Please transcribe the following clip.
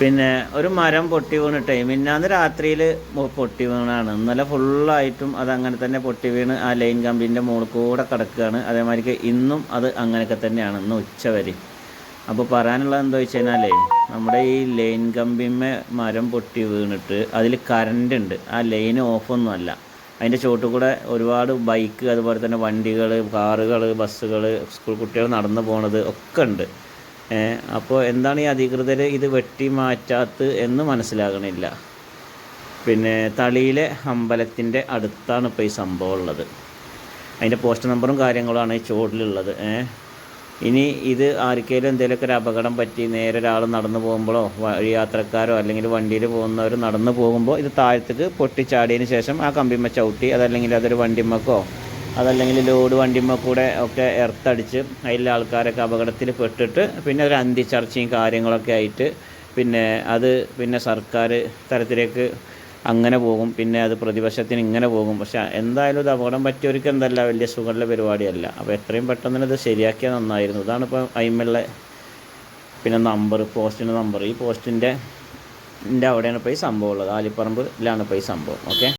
പിന്നെ ഒരു മരം പൊട്ടി വീണിട്ടേ മിന്നാന്ന് രാത്രിയിൽ പൊട്ടി വീണാണ്. ഇന്നലെ ഫുള്ളായിട്ടും അത് അങ്ങനെ തന്നെ പൊട്ടി വീണ് ആ ലൈൻ കമ്പിന്റെ മുകളിൽ കൂടെ കിടക്കുകയാണ്. അതേമാതിരിക്ക് ഇന്നും അത് അങ്ങനെയൊക്കെ തന്നെയാണ് ഇന്ന് ഉച്ച വരെ. അപ്പോൾ പറയാനുള്ളത് എന്താ വെച്ച് കഴിഞ്ഞാലേ നമ്മുടെ ഈ ലൈൻ കമ്പിമേ മരം പൊട്ടി വീണിട്ട് അതിൽ കറണ്ട് ഉണ്ട്. ആ ലൈൻ ഓഫൊന്നും അല്ല. അതിന്റെ ചോട്ടിൽ കൂടെ ഒരുപാട് ബൈക്ക് അതുപോലെ തന്നെ വണ്ടികൾ കാറുകൾ ബസ്സുകൾ സ്കൂൾ കുട്ടികൾ നടന്നു പോണത് ഒക്കെ ഉണ്ട്. അപ്പോൾ എന്താണ് ഈ അധികൃതർ ഇത് വെട്ടി മാറ്റാത്തത് എന്ന് മനസ്സിലാകണില്ല. പിന്നെ തളിയിലെ അമ്പലത്തിന്റെ അടുത്താണ് ഇപ്പോൾ ഈ സംഭവം ഉള്ളത്. അതിന്റെ പോസ്റ്റ് നമ്പറും കാര്യങ്ങളുമാണ് ഈ ചുവട്ടിലുള്ളത്. ഇനി ഇത് ആർക്കെങ്കിലും എന്തെങ്കിലുമൊക്കെ ഒരു അപകടം പറ്റി നേരെ ഒരാൾ നടന്നു പോകുമ്പോഴോ യാത്രക്കാരോ അല്ലെങ്കിൽ വണ്ടിയിൽ പോകുന്നവർ നടന്നു പോകുമ്പോൾ ഇത് താഴത്തേക്ക് പൊട്ടിച്ചാടിയതിന് ശേഷം ആ കമ്പിമ്മ ചവിട്ടി അതല്ലെങ്കിൽ അതൊരു വണ്ടിമ്മക്കോ അതല്ലെങ്കിൽ ലോഡ് വണ്ടിമ്മ കൂടെ ഒക്കെ എർത്തടിച്ച് അതിലെ ആൾക്കാരൊക്കെ അപകടത്തിൽ പെട്ടിട്ട് പിന്നെ ഒരു അന്തിച്ചർച്ചയും കാര്യങ്ങളൊക്കെ ആയിട്ട് പിന്നെ അത് പിന്നെ സർക്കാർ തരത്തിലേക്ക് അങ്ങനെ പോകും. പിന്നെ അത് പ്രതിപക്ഷത്തിന് ഇങ്ങനെ പോകും. പക്ഷേ എന്തായാലും ഇത് അപകടം പറ്റിയവർക്ക് എന്തല്ല വലിയ സുഖമുള്ള പരിപാടിയല്ല. അപ്പോൾ എത്രയും പെട്ടെന്ന് തന്നെ ഇത് ശരിയാക്കിയാൽ നന്നായിരുന്നു. ഇതാണ് ഇപ്പോൾ അയിമുള്ള പിന്നെ നമ്പർ പോസ്റ്റിന്റെ നമ്പർ. ഈ പോസ്റ്റിന്റെ അവിടെയാണ് ഇപ്പോൾ ഈ സംഭവം ഉള്ളത്. ആലിപ്പറമ്പിലാണ് ഇപ്പോൾ ഈ സംഭവം. ഓക്കെ?